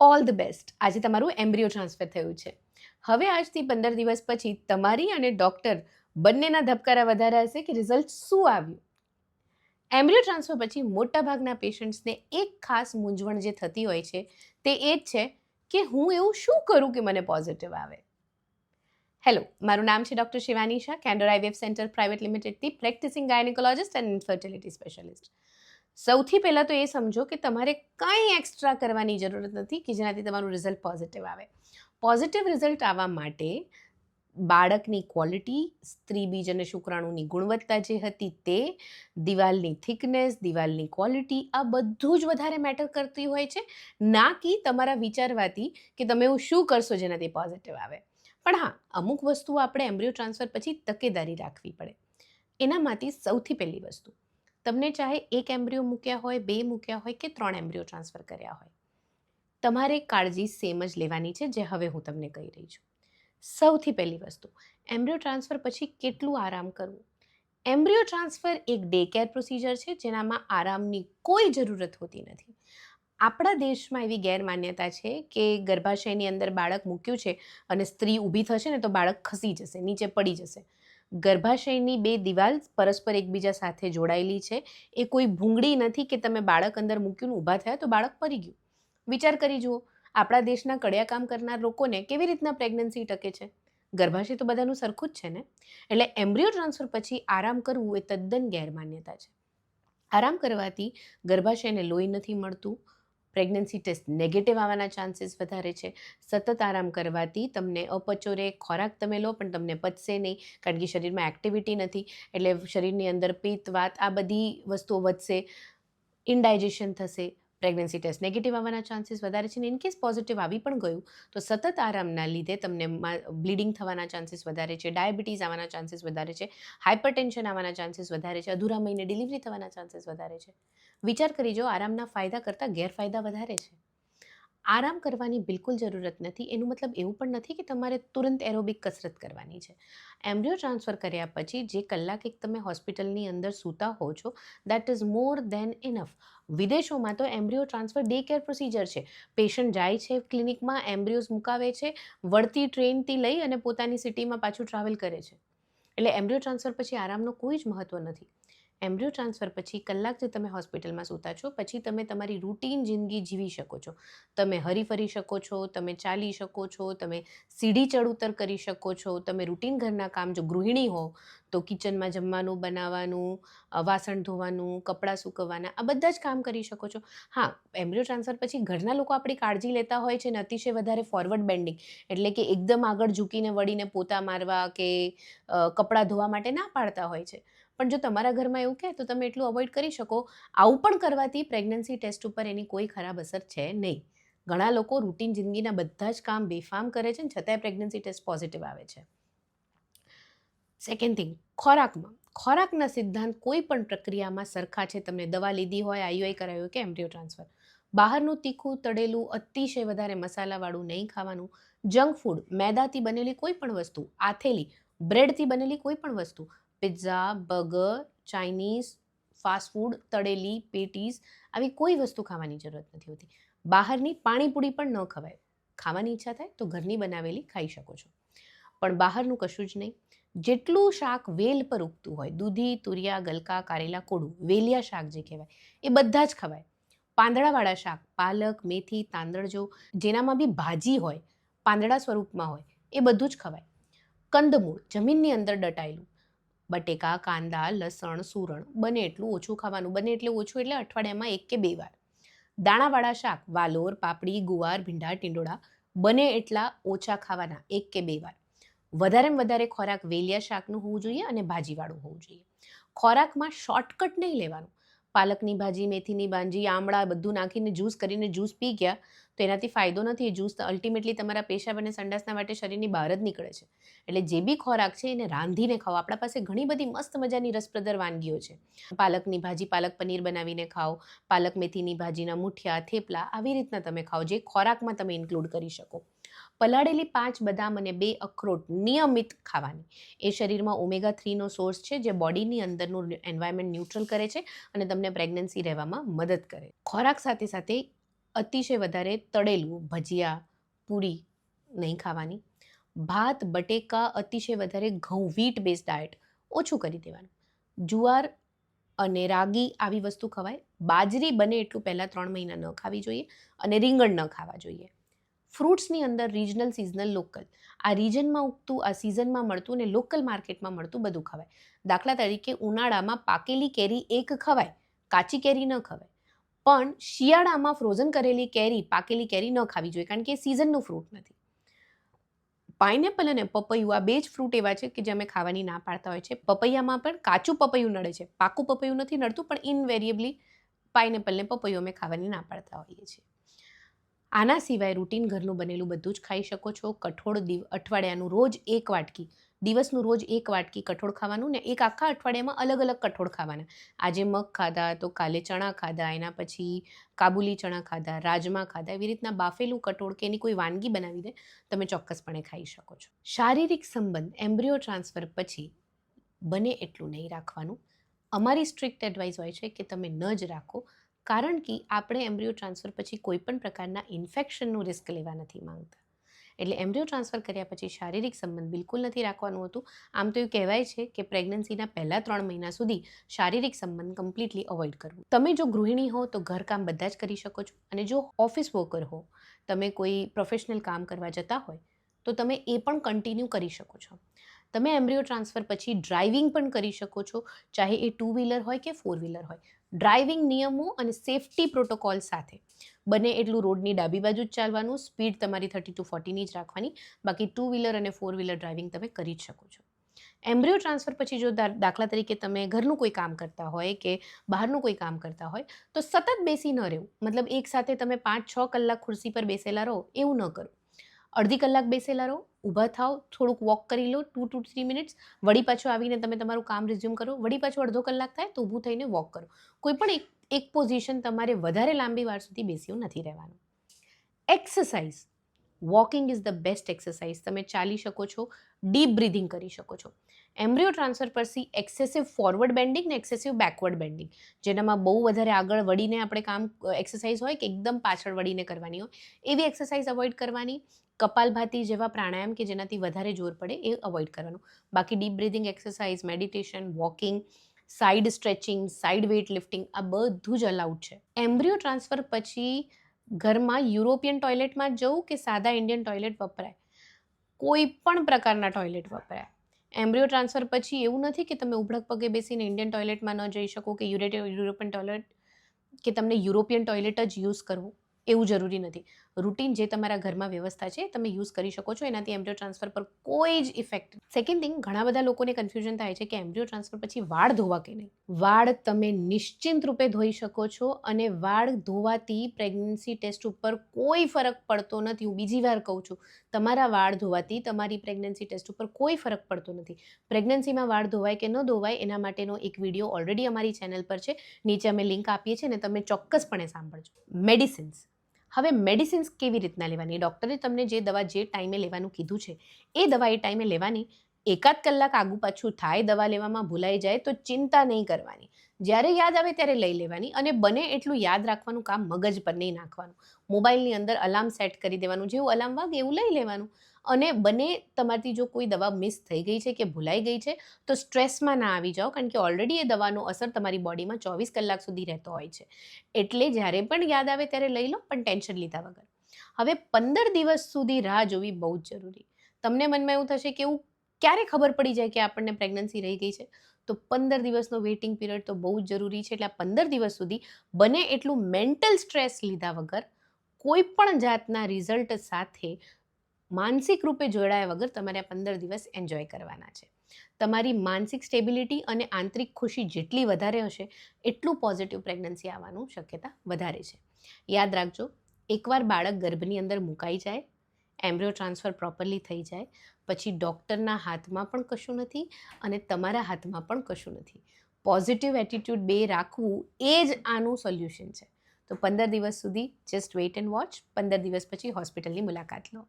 All the best. આજે તમારું embryo transfer થયું છે. હવે આજથી પંદર દિવસ પછી તમારી અને ડૉક્ટર બંનેના ધબકારા વધારે હશે કે રિઝલ્ટ શું આવ્યું? એમ્બ્રિયો ટ્રાન્સફર પછી મોટાભાગના પેશન્ટ્સને એક ખાસ મૂંઝવણ જે થતી હોય છે તે એ જ છે કે હું એવું શું કરું કે મને પોઝિટિવ આવે? હેલો મારું નામ છે ડૉક્ટર શિવાની શાહ કેન્ડર centre private લિમિટેડથી practising gynaecologist and infertility specialist. સૌથી પહેલાં તો એ સમજો કે તમારે કંઈ એક્સ્ટ્રા કરવાની જરૂરત નથી કે જેનાથી તમારું રિઝલ્ટ પોઝિટિવ આવે. પોઝિટિવ રિઝલ્ટ આવવા માટે બાળકની ક્વોલિટી સ્ત્રી બીજ અને શુક્રાણુની ગુણવત્તા જે હતી તે, દિવાલની થિકનેસ દિવાલની ક્વોલિટી આ બધું જ વધારે મેટર કરતી હોય છે. ના કે તમારા વિચારવાથી કે તમે એવું શું કરશો જેનાથી પોઝિટિવ આવે. પણ હા, અમુક વસ્તુઓ આપણે એમ્બ્રિયો ટ્રાન્સફર પછી તકેદારી રાખવી પડે. એનામાંથી સૌથી પહેલી વસ્તુ તમને ચાહે એક એમ્બ્રિયો મૂક્યા હોય, બે મૂક્યા હોય કે ત્રણ એમ્બ્રિયો ટ્રાન્સફર કર્યા હોય. તમારે કાળજી સેમ જ લેવાની છે જે હવે હું તમને કહી રહી છું. સૌથી પહેલી વસ્તુ, એમ્બ્રિયો ટ્રાન્સફર પછી કેટલું આરામ કરવું? એમ્બ્રિયો ટ્રાન્સફર એક ડે કેર પ્રોસિજર છે જેનામાં આરામની કોઈ જરૂરત હોતી નથી. આપણા દેશમાં એવી ગેરમાન્યતા છે કે ગર્ભાશયની અંદર બાળક મૂક્યું છે અને સ્ત્રી ઊભી થશે ને તો બાળક ખસી જશે, નીચે પડી જશે. ગર્ભાશયની બે દિવાલ પરસ્પર એકબીજા સાથે જોડાયેલી છે. એ કોઈ ભૂંગળી નથી કે તમે બાળક અંદર મૂક્યું ઊભા થયા તો બાળક પડી ગયું. વિચાર કરી જુઓ, આપણા દેશના કડિયા કામ કરનાર લોકોને કેવી રીતના પ્રેગ્નન્સી ટકે છે? ગર્ભાશય તો બધાનું સરખું જ છે ને? એટલે એમ્બ્રિયો ટ્રાન્સફર પછી આરામ કરવું એ તદ્દન ગેરમાન્યતા છે. આરામ કરવાથી ગર્ભાશયને લોહી નથી મળતું પ્રેગ્નન્સી ટેસ્ટ નેગેટિવ આવવાના ચાન્સીસ વધારે છે. સતત આરામ કરવાથી તમને અપચોરે, ખોરાક તમે લો, પણ તમને પચશે નહીં, કારણ કે શરીરમાં એક્ટિવિટી નથી. એટલે શરીરની અંદર પિત્ત, વાત આ બધી વસ્તુઓ વધશે ઇન્ડાઇજેશન થશે. પ્રેગ્નન્સી ટેસ્ટ નેગેટિવ આવવાના ચાન્સીસ વધારે છે ને ઇન કેસ પોઝિટિવ આવી પણ ગયું, તો સતત આરામના લીધે તમને બ્લીડિંગ થવાના ચાન્સીસ વધારે છે ડાયાબિટીસ આવવાના ચાન્સીસ વધારે છે હાઇપરટેન્શન આવવાના ચાન્સીસ વધારે છે, અધૂરા મહિને ડિલિવરી થવાના ચાન્સીસ વધારે છે. વિચાર કરી જો આરામના ફાયદા કરતાં ગેરફાયદા વધારે છે. આરામ કરવાની બિલકુલ જરૂરત નથી. એનું મતલબ એવું પણ નથી કે તમારે તુરંત એરોબિક કસરત કરવાની છે. એમ્બ્રિયો ટ્રાન્સફર કર્યા પછી જે કલાક એક તમે હોસ્પિટલની અંદર સૂતા હો છો that is more than enough વિદેશોમાં તો embryo transfer day care procedure છે. પેશન્ટ જાય છે ક્લિનિકમાં, એમ્બ્રિયોઝ મુકાવે છે, વળતી ટ્રેનથી લઈ અને પોતાની સિટીમાં પાછું ટ્રાવેલ કરે છે. એટલે એમ્બ્રિયો ટ્રાન્સફર પછી આરામનો કોઈ જ મહત્ત્વ નથી. એમ્બ્રિયો ટ્રાન્સફર પછી કલાક જે તમે હોસ્પિટલમાં સૂતા છો, પછી તમે તમારી રૂટીન જિંદગી જીવી શકો છો. તમે હરીફરી શકો છો, તમે ચાલી શકો છો, તમે સીડી ચડ ઉતર કરી શકો છો, તમે રૂટીન ઘરના કામ જો ગૃહિણી હો, તો કિચનમાં જમવાનું, બનાવવાનું વાસણ ધોવાનું, કપડાં સૂકવવાના, આ બધા જ કામ કરી શકો છો. હા, એમ્બ્રિયો ટ્રાન્સફર પછી ઘરના લોકો આપણી કાળજી લેતા હોય છે ને અતિશય વધારે ફોરવર્ડ બેન્ડિંગ એટલે કે એકદમ આગળ ઝૂકીને વળીને પોતા મારવા કે કપડાં ધોવા માટે ના પાડતા હોય છે. પણ જો તમારા ઘરમાં એવું કહે, તો તમે એટલું અવોઇડ કરી શકો. આવું પણ કરવાથી પ્રેગ્નન્સી ટેસ્ટ ઉપર એની કોઈ ખરાબ અસર છે નહીં. ઘણા લોકો રૂટીન જિંદગીના બધા જ કામ બેફામ કરે છે ને, છતાંય પ્રેગ્નન્સી ટેસ્ટ પોઝિટિવ આવે છે. સેકન્ડ થિંગ ખોરાકમાં. ખોરાકના સિદ્ધાંત કોઈ પણ પ્રક્રિયામાં સરખા છે. તમને દવા લીધી હોય આઈયુઆઈ કરાયું કે એમ્બ્રિયો ટ્રાન્સફર બહારનું તીખું, તળેલું, અતિશય વધારે મસાલાવાળું નહીં ખાવાનું. જંક ફૂડ મેદાથી બનેલી કોઈ પણ વસ્તુ, આથેલી બ્રેડથી બનેલી કોઈ પણ વસ્તુ. Pizza burger Chinese fast food તળેલી, patties, આવી કોઈ વસ્તુ ખાવાની જરૂરત નથી હોતી. બહારની પાણીપુરી પણ ન ખવાય. ખાવાની ઈચ્છા થાય તો ઘરની બનાવેલી ખાઈ શકો છો. પણ બહારનું કશું જ નહીં. જેટલું શાક વેલ પર ઉગતું હોય, દૂધી, તુરિયા, ગલકા, કારેલા કોડું વેલિયા શાક જે કહેવાય, એ બધા જ ખવાય. પાંદડાવાળા શાક, પાલક, મેથી તાંદળજો જેનામાં બી ભાજી હોય, પાંદડા સ્વરૂપમાં હોય, એ બધું જ ખવાય. કંદમૂળ જમીનની અંદર દટાયેલું બટેકા, કાંદા, લસણ, સૂરણ, બને એટલું ઓછું ખાવાનું. બને એટલે ઓછું એટલે અઠવાડિયામાં એક કે બે વાર. દાણાવાળા શાક, વાલોર, પાપડી, ગુવાર, ભીંડા, ટીંડોળા, બને એટલા ઓછા ખાવાના, એક કે બે વાર. વધારેમાં વધારે ખોરાક વેલિયા શાકનું હોવું જોઈએ અને ભાજીવાળું હોવું જોઈએ. ખોરાકમાં શોર્ટકટ નહીં લેવાનું. પાલકની ભાજી, મેથીની ભાજી, આમળા બધું નાખીને જ્યુસ કરીને જ્યુસ પી ગયા, તો એનાથી ફાયદો નથી. એ જ્યુસ અલ્ટિમેટલી તમારા પેશાબ અને સંડાસના માટે શરીરની બહાર જ નીકળે છે. એટલે જે બી ખોરાક છે એને રાંધીને ખાઓ. આપણા પાસે ઘણી બધી મસ્ત મજાની રસપ્રદર વાનગીઓ છે. પાલકની ભાજી પાલક પનીર બનાવીને ખાઓ, પાલક મેથીની ભાજીના મુઠિયા, થેપલા, આવી રીતના તમે ખાઓ, જે ખોરાકમાં તમે ઇન્ક્લુડ કરી શકો. પલાળેલી પાંચ બદામ અને બે અખરોટ નિયમિત ખાવાની. એ શરીરમાં ઓમેગા થ્રીનો સોર્સ છે, જે બોડીની અંદરનું એન્વાયરમેન્ટ ન્યુટ્રલ કરે છે અને તમને પ્રેગ્નન્સી રહેવામાં મદદ કરે. ખોરાક સાથે સાથે અતિશય વધારે તળેલું ભજીયા, પૂરી નહીં ખાવાની. ભાત, બટેકા, અતિશય વધારે ઘઉં વીટ બેઝ ડાયટ ઓછું કરી દેવાનું. જુવાર અને રાગી આવી વસ્તુ ખવાય. બાજરી બને એટલું પહેલાં ત્રણ મહિના ન ખાવી જોઈએ અને રીંગણ ન ખાવા જોઈએ. ફ્રૂટ્સની અંદર રિજનલ સિઝનલ લોકલ આ રિજનમાં ઉગતું, આ સિઝનમાં મળતું અને લોકલ માર્કેટમાં મળતું બધું ખવાય. દાખલા તરીકે ઉનાળામાં પાકેલી કેરી એક ખવાય, કાચી કેરી ન ખવાય. પણ શિયાળામાં ફ્રોઝન કરેલી કેરી પાકેલી કેરી ન ખાવી જોઈએ કારણ કે એ સિઝનનું ફ્રૂટ નથી. પાઇનેપલ અને પપૈયું, આ બે જ ફ્રૂટ એવા છે કે જે અમે ખાવાની ના પાડતા હોય છે. પપૈયામાં પણ કાચું પપૈયું નડે છે. પાકું પપૈયું નથી નડતું, પણ ઇનવેરિયેબલી પાઇનેપલ ને પપૈયું અમે ખાવાની ના પાડતા હોઈએ છીએ. આના સિવાય રૂટીન ઘરનું બનેલું બધું જ ખાઈ શકો છો. કઠોળ દિવ, અઠવાડિયાનું રોજ એક વાટકી, દિવસનું રોજ એક વાટકી કઠોળ ખાવાનું ને એક આખા અઠવાડિયામાં અલગ અલગ કઠોળ ખાવાના. આજે મગ ખાધા, તો કાલે ચણા ખાધા, એના પછી કાબુલી ચણા ખાધા, રાજમા ખાધા, એવી રીતના બાફેલું કઠોળ કે એની કોઈ વાનગી બનાવી દે, તમે ચોક્કસપણે ખાઈ શકો છો. શારીરિક સંબંધ એમ્બ્રિયો ટ્રાન્સફર પછી બને એટલું નહીં રાખવાનું. અમારી સ્ટ્રિક્ટ એડવાઇસ હોય છે કે તમે ન જ રાખો. કારણ કે આપણે એમ્બ્રિયો ટ્રાન્સફર પછી કોઈપણ પ્રકારના ઇન્ફેક્શનનું રિસ્ક લેવા નથી માંગતા. એટલે એમ્બ્રિયો ટ્રાન્સફર કર્યા પછી શારીરિક સંબંધ બિલકુલ નથી રાખવાનું હતું. આમ તો એવું કહેવાય છે કે પ્રેગ્નન્સીના પહેલા ત્રણ મહિના સુધી શારીરિક સંબંધ કમ્પ્લીટલી અવોઇડ કરવું. તમે જો ગૃહિણી હો તો ઘરકામ બધા જ કરી શકો છો અને જો ઓફિસ વર્કર હો, તમે કોઈ પ્રોફેશનલ કામ કરવા જતા હોય, તો તમે એ પણ કન્ટિન્યુ કરી શકો છો. તમે એમ્બ્રિયો ટ્રાન્સફર પછી ડ્રાઇવિંગ પણ કરી શકો છો, ચાહે એ ટુ વ્હીલર હોય કે ફોર વ્હીલર હોય. ડ્રાઇવિંગ નિયમો અને સેફટી પ્રોટોકોલ સાથે. બને એટલું રોડની ડાબી બાજુ જ ચાલવાનું, સ્પીડ તમારી થર્ટી ટુ ફોર્ટીની જ રાખવાની, બાકી ટુ વ્હીલર અને ફોર વ્હીલર ડ્રાઇવિંગ તમે કરી જ શકો છો. એમ્બ્રિયો ટ્રાન્સફર પછી જો દાખલા તરીકે તમે ઘરનું કોઈ કામ કરતા હોય કે બહારનું કોઈ કામ કરતા હોય, તો સતત બેસી ન રહેવું. મતલબ એક સાથે તમે પાંચ છ કલાક ખુરશી પર બેસેલા રહો, એવું ન કરો. અડધી કલાક બેસેલા રહો, ઊભા થાવ થોડુંક વોક કરી લો ટુ ટુ થ્રી મિનિટ્સ વળી પાછું આવીને તમે તમારું કામ રિઝ્યુમ કરો, વળી પાછું અડધો કલાક થાય તો ઊભું થઈને વોક કરો. કોઈ પણ એક એક પોઝિશન તમારે વધારે લાંબી વાર સુધી બેસ્યું નથી રહેવાનું. Exercise walking is the best exercise તમે ચાલી શકો છો ડીપ બ્રિધિંગ કરી શકો છો. એમ્બ્રિયો ટ્રાન્સફર પરથી એક્સેસિવ ફોરવર્ડ બેન્ડિંગ ને એક્સેસિવ બેકવર્ડ બેન્ડિંગ જેનામાં બહુ વધારે આગળ વળીને આપણે કામ એક્સરસાઇઝ હોય કે એકદમ પાછળ વળીને કરવાની હોય, એવી એક્સરસાઇઝ અવોઇડ કરવાની. કપાલભાતી જેવા પ્રાણાયામ કે જેનાથી વધારે જોર પડે એ અવોઇડ કરવાનું. બાકી deep breathing exercise meditation walking side stretching side weight lifting આ બધું જ અલાઉડ છે. એમ્બ્રિયો ટ્રાન્સફર પછી ઘરમાં યુરોપિયન ટોયલેટમાં જવું કે સાદા ઇન્ડિયન ટોયલેટ વપરાય? કોઈ પણ પ્રકારના ટોયલેટ વપરાય. એમ્બ્રિયો ટ્રાન્સફર પછી એવું નથી કે તમે ઉભડક પગે બેસીને ઇન્ડિયન ટોયલેટમાં ન જઈ શકો કે યુરેટ યુરોપિયન ટોયલેટ કે તમને યુરોપિયન ટોયલેટ જ યુઝ કરવું. એવું જરૂરી નથી. રૂટીન જે તમારા ઘરમાં વ્યવસ્થા છે, તમે યુઝ કરી શકો છો. એનાથી એમ્બ્રિયો ટ્રાન્સફર પર કોઈ જ ઇફેક્ટ સેકન્ડ થિંગ ઘણા બધા લોકોને કન્ફ્યુઝન થાય છે કે એમ્બ્રિયો ટ્રાન્સફર પછી વાળ ધોવા કે નહીં? વાળ તમે નિશ્ચિંત રૂપે ધોઈ શકો છો અને વાળ ધોવાથી પ્રેગ્નન્સી ટેસ્ટ ઉપર કોઈ ફરક પડતો નથી. હું બીજી વાર કહું છું, તમારા વાળ ધોવાથી તમારી પ્રેગ્નન્સી ટેસ્ટ ઉપર કોઈ ફરક પડતો નથી. પ્રેગ્નન્સીમાં વાળ ધોવાય કે ન ધોવાય, એના માટેનો એક વીડિયો ઓલરેડી અમારી ચેનલ પર છે. નીચે અમે લિંક આપીએ છીએ ને તમે ચોક્કસપણે સાંભળજો. મેડિસિન્સ હવે મેડિસિન્સ કેવી રીતના લેવાની? ડૉક્ટરે તમને જે દવા જે ટાઈમે લેવાનું કીધું છે, એ દવા એ ટાઈમે લેવાની. એકાદ કલાક આગુ પાછું થાય દવા લેવામાં, ભૂલાઈ જાય તો ચિંતા નહીં કરવાની. જ્યારે યાદ આવે ત્યારે લઈ લેવાની અને બને એટલું યાદ રાખવાનું કામ મગજ પર નહીં નાખવાનું. મોબાઈલની અંદર અલાર્મ સેટ કરી દેવાનું, જેવું અલાર્મ વાગે એવું લઈ લેવાનું. અને બને તમારથી જો કોઈ દવા મિસ થઈ ગઈ છે કે ભૂલાઈ ગઈ છે, તો સ્ટ્રેસમાં ના આવી જાઓ, કારણ કે ઓલરેડી એ દવાનો અસર તમારી બોડીમાં ચોવીસ કલાક સુધી રહેતો હોય છે. એટલે જ્યારે પણ યાદ આવે ત્યારે લઈ લો, પણ ટેન્શન લીધા વગર. હવે પંદર દિવસ સુધી રાહ જોવી બહુ જ જરૂરી. તમને મનમાં એવું થશે કે એવું ક્યારે ખબર પડી જાય કે આપણને પ્રેગ્નન્સી રહી ગઈ છે? તો પંદર દિવસનો વેઇટિંગ પીરિયડ તો બહુ જ જરૂરી છે. એટલે આ પંદર દિવસ સુધી બને એટલું મેન્ટલ સ્ટ્રેસ લીધા વગર કોઈ પણ જાતના રિઝલ્ટ સાથે માનસિક રૂપે જોડાયા વગર તમારે આ પંદર દિવસ એન્જોય કરવાના છે. તમારી માનસિક સ્ટેબિલિટી અને આંતરિક ખુશી જેટલી વધારે હશે, એટલું પોઝિટિવ પ્રેગ્નન્સી આવવાનું શક્યતા વધારે છે. યાદ રાખજો, એકવાર બાળક ગર્ભની અંદર મુકાઈ જાય એમ્બ્રિયો ટ્રાન્સફર પ્રોપરલી થઈ જાય, પછી ડૉક્ટરના હાથમાં પણ કશું નથી અને તમારા હાથમાં પણ કશું નથી. પોઝિટિવ એટીટ્યૂડ બે રાખવું એ જ આનું સોલ્યુશન છે. તો પંદર દિવસ સુધી જસ્ટ વેઇટ એન્ડ વોચ પંદર દિવસ પછી હોસ્પિટલની મુલાકાત લો.